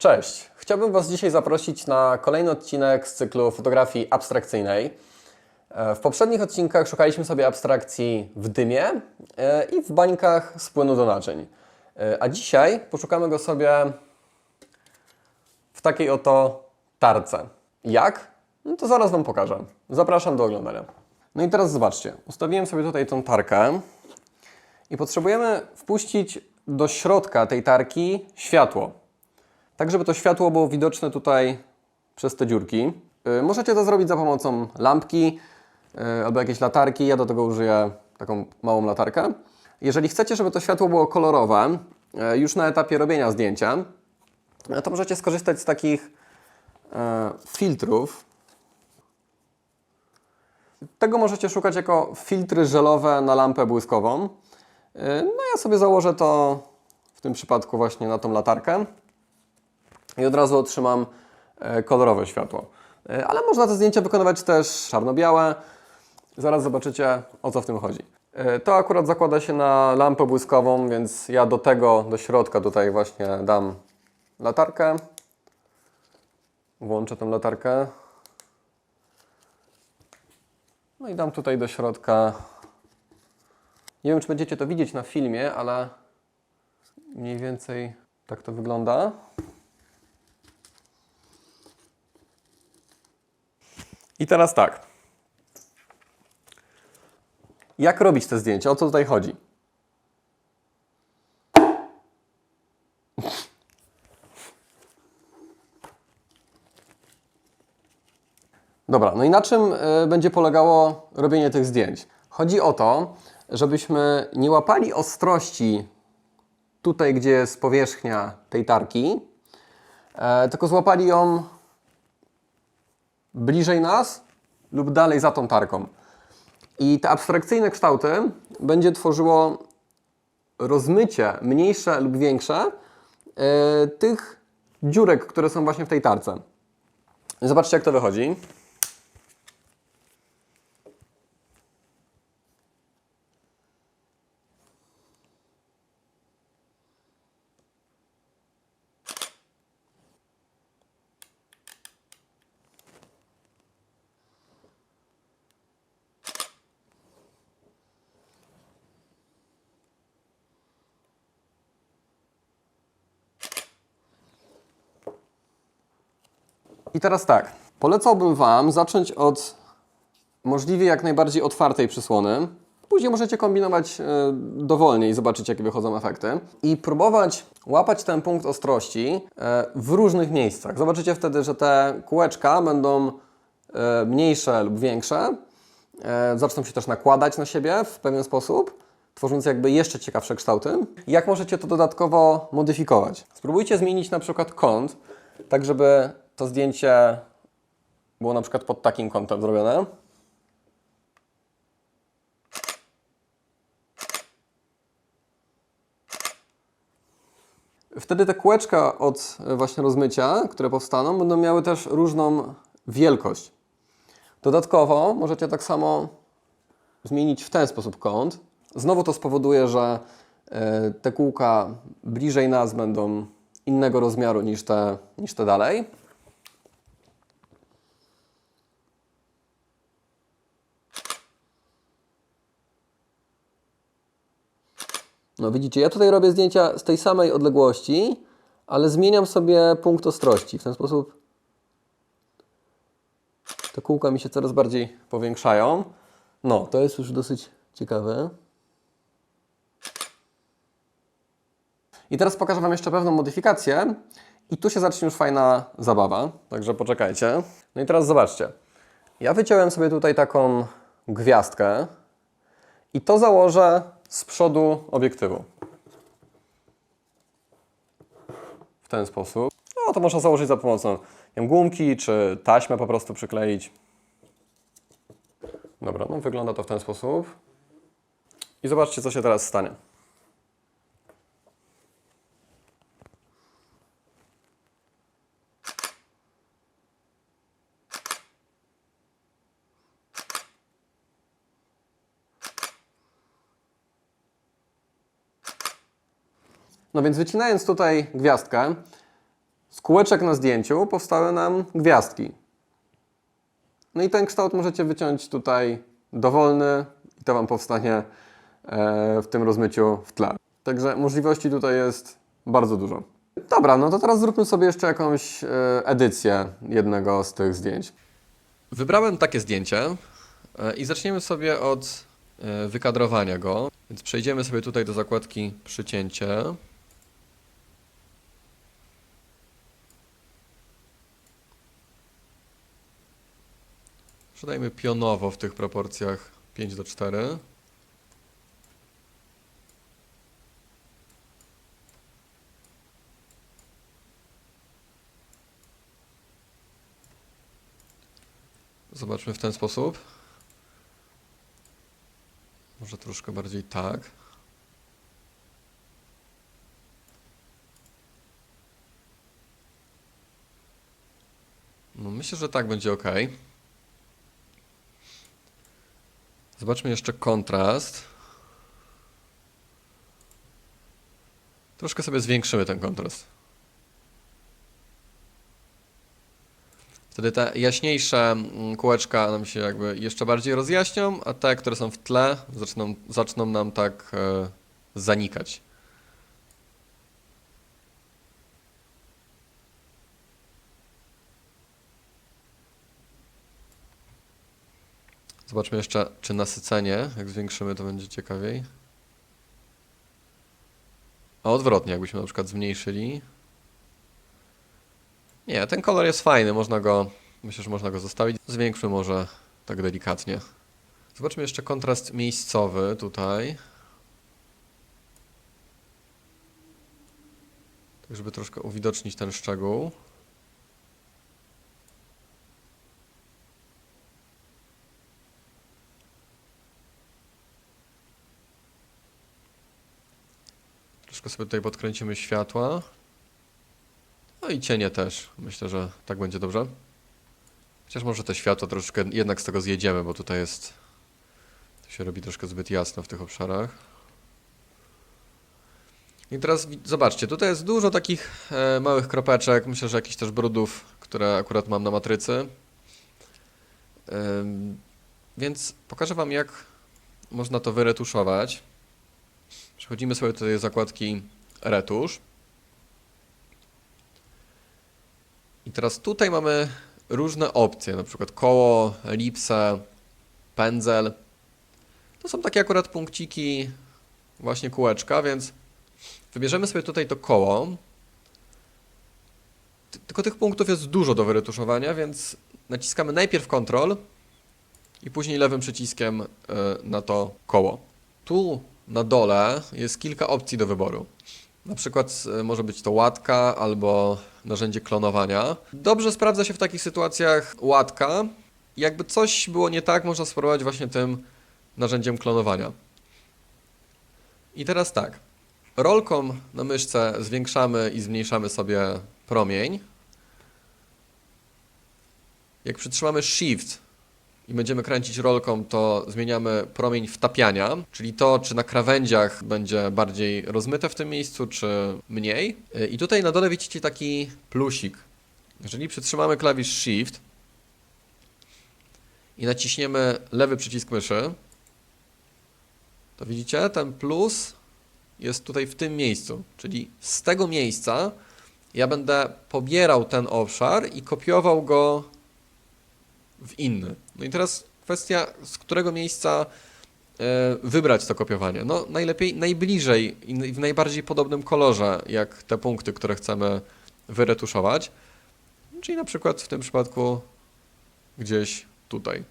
Cześć! Chciałbym Was dzisiaj zaprosić na kolejny odcinek z cyklu fotografii abstrakcyjnej. E, W poprzednich odcinkach szukaliśmy sobie abstrakcji w dymie e, i w bańkach z płynu do naczyń. E, A dzisiaj poszukamy go sobie w takiej oto tarce. Jak? No to zaraz Wam pokażę. Zapraszam do oglądania. No i teraz zobaczcie. Ustawiłem sobie tutaj tą tarkę i potrzebujemy wpuścić do środka tej tarki światło. Tak, żeby to światło było widoczne tutaj przez te dziurki. Y, Możecie to zrobić za pomocą lampki y, albo jakiejś latarki. Ja do tego użyję taką małą latarkę. Jeżeli chcecie, żeby to światło było kolorowe, y, już na etapie robienia zdjęcia, to możecie skorzystać z takich filtrów. Tego możecie szukać jako filtry żelowe na lampę błyskową. No ja sobie założę to w tym przypadku właśnie na tą latarkę i od razu otrzymam e, kolorowe światło. E, Ale można te zdjęcia wykonywać też czarno-białe. Zaraz zobaczycie o co w tym chodzi. E, To akurat zakłada się na lampę błyskową, więc ja do tego, do środka tutaj właśnie dam latarkę. Włączę tę latarkę. No i dam tutaj do środka. Nie wiem, czy będziecie to widzieć na filmie, ale mniej więcej tak to wygląda. I teraz tak. Jak robić te zdjęcia? O co tutaj chodzi? Dobra, no i na czym y, będzie polegało robienie tych zdjęć? Chodzi o to, żebyśmy nie łapali ostrości tutaj, gdzie jest powierzchnia tej tarki, e, tylko złapali ją bliżej nas lub dalej za tą tarką. I te abstrakcyjne kształty będzie tworzyło rozmycie mniejsze lub większe e, tych dziurek, które są właśnie w tej tarce. Zobaczcie, jak to wychodzi. I teraz tak, polecałbym Wam zacząć od możliwie jak najbardziej otwartej przysłony. Później możecie kombinować e, dowolnie i zobaczyć, jakie wychodzą efekty. I próbować łapać ten punkt ostrości e, w różnych miejscach. Zobaczycie wtedy, że te kółeczka będą e, mniejsze lub większe. Zaczną się też nakładać na siebie w pewien sposób, tworząc jakby jeszcze ciekawsze kształty. Jak możecie to dodatkowo modyfikować? Spróbujcie zmienić na przykład kąt, tak żeby to zdjęcie było na przykład pod takim kątem zrobione. Wtedy te kółeczka od e, właśnie rozmycia, które powstaną, będą miały też różną wielkość. Dodatkowo możecie tak samo zmienić w ten sposób kąt. Znowu to spowoduje, że e, te kółka bliżej nas będą innego rozmiaru niż te, niż te dalej. No widzicie, ja tutaj robię zdjęcia z tej samej odległości, ale zmieniam sobie punkt ostrości. W ten sposób te kółka mi się coraz bardziej powiększają. No, to jest już dosyć ciekawe. I teraz pokażę Wam jeszcze pewną modyfikację i tu się zacznie już fajna zabawa, także poczekajcie. No i teraz zobaczcie. Ja wyciąłem sobie tutaj taką gwiazdkę i to założę z przodu obiektywu. W ten sposób. No to można założyć za pomocą wiem, gumki czy taśmę po prostu przykleić. Dobra, no wygląda to w ten sposób. I zobaczcie, co się teraz stanie. No więc wycinając tutaj gwiazdkę, Z kółeczek na zdjęciu powstały nam gwiazdki. No i ten kształt możecie wyciąć tutaj dowolny i to Wam powstanie e, w tym rozmyciu w tle. Także możliwości tutaj jest bardzo dużo. Dobra, no to teraz zróbmy sobie jeszcze jakąś e, edycję jednego z tych zdjęć. Wybrałem takie zdjęcie e, i zaczniemy sobie od wykadrowania go. Więc przejdziemy sobie tutaj do zakładki przycięcie. Przydajmy pionowo w tych proporcjach 5 do 4. Zobaczmy w ten sposób. Może troszkę bardziej tak. No myślę, że tak będzie ok. Zobaczmy jeszcze kontrast. Troszkę sobie zwiększymy ten kontrast. Wtedy te jaśniejsze mm, kółeczka nam się jakby jeszcze bardziej rozjaśnią, a te, które są w tle, zaczną, zaczną nam tak e, zanikać. Zobaczmy jeszcze, czy nasycenie, jak zwiększymy, to będzie ciekawiej. A odwrotnie, jakbyśmy na przykład zmniejszyli. Nie, ten kolor jest fajny, można go, myślę, że można go zostawić. Zwiększmy może tak delikatnie. Zobaczmy jeszcze kontrast miejscowy tutaj. Tak, żeby troszkę uwidocznić ten szczegół. Troszkę sobie tutaj podkręcimy światła. No i cienie też. Myślę, że tak będzie dobrze. Chociaż może te światła troszkę jednak z tego zjedziemy, bo tutaj jest. To się robi troszkę zbyt jasno w tych obszarach. I teraz zobaczcie, tutaj jest dużo takich e, małych kropeczek, myślę, że jakichś też brudów, które akurat mam na matrycy. Ym, więc pokażę Wam, jak można to wyretuszować. Przechodzimy sobie do zakładki retusz. I teraz tutaj mamy różne opcje, na przykład koło, elipsę, pędzel. To są takie akurat punkciki, właśnie kółeczka, więc wybierzemy sobie tutaj to koło. Ty- Tylko tych punktów jest dużo do wyretuszowania, więc naciskamy najpierw Ctrl i później lewym przyciskiem y, na to koło. Tu na dole jest kilka opcji do wyboru. Na przykład y, może być to łatka albo narzędzie klonowania. Dobrze sprawdza się w takich sytuacjach łatka. Jakby coś było nie tak, można spróbować właśnie tym narzędziem klonowania. I teraz tak. Rolką na myszce zwiększamy i zmniejszamy sobie promień. Jak przytrzymamy Shift i będziemy kręcić rolką, to zmieniamy promień wtapiania, czyli to, czy na krawędziach będzie bardziej rozmyte w tym miejscu, czy mniej. I tutaj na dole widzicie taki plusik. Jeżeli przytrzymamy klawisz Shift i naciśniemy lewy przycisk myszy, to widzicie, ten plus jest tutaj w tym miejscu, czyli z tego miejsca ja będę pobierał ten obszar i kopiował go w inny. No i teraz kwestia, z którego miejsca e, wybrać to kopiowanie. No najlepiej najbliżej i w najbardziej podobnym kolorze, jak te punkty, które chcemy wyretuszować. Czyli na przykład w tym przypadku gdzieś tutaj.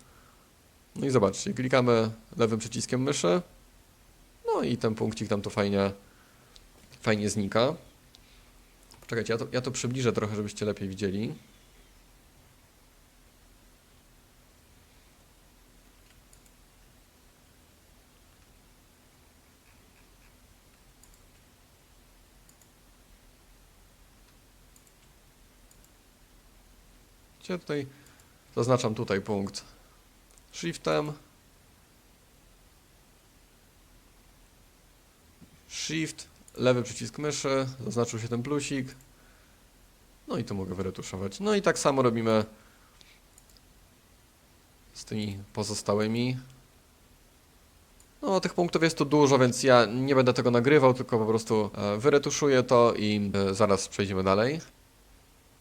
No i zobaczcie, klikamy lewym przyciskiem myszy. No i ten punkcik tam to fajnie, fajnie znika. Czekajcie, ja to, ja to przybliżę trochę, żebyście lepiej widzieli. Ja tutaj zaznaczam tutaj punkt shiftem. Shift, lewy przycisk myszy, zaznaczył się ten plusik. No i tu mogę wyretuszować. No i tak samo robimy z tymi pozostałymi. No, tych punktów jest tu dużo, więc ja nie będę tego nagrywał, tylko po prostu e, wyretuszuję to i e, zaraz przejdziemy dalej.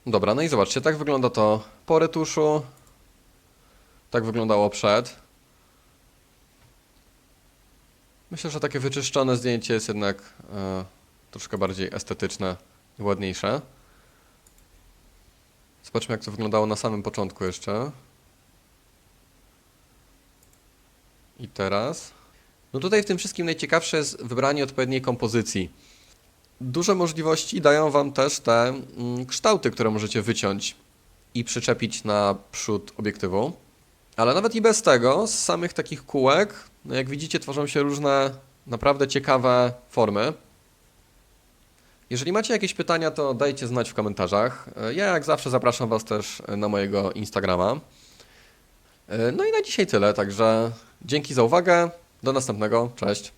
Dobra, no i zobaczcie, tak wygląda to po retuszu. Tak wyglądało przed. Myślę, że takie wyczyszczone zdjęcie jest jednak e, troszkę bardziej estetyczne i ładniejsze. Zobaczmy, jak to wyglądało na samym początku jeszcze. I teraz. No tutaj w tym wszystkim najciekawsze jest wybranie odpowiedniej kompozycji. Duże możliwości dają Wam też te mm, kształty, które możecie wyciąć i przyczepić na przód obiektywu. Ale nawet i bez tego, z samych takich kółek, no jak widzicie, tworzą się różne naprawdę ciekawe formy. Jeżeli macie jakieś pytania, to dajcie znać w komentarzach. Ja jak zawsze zapraszam Was też na mojego Instagrama. No i na dzisiaj tyle, także dzięki za uwagę. Do następnego. Cześć.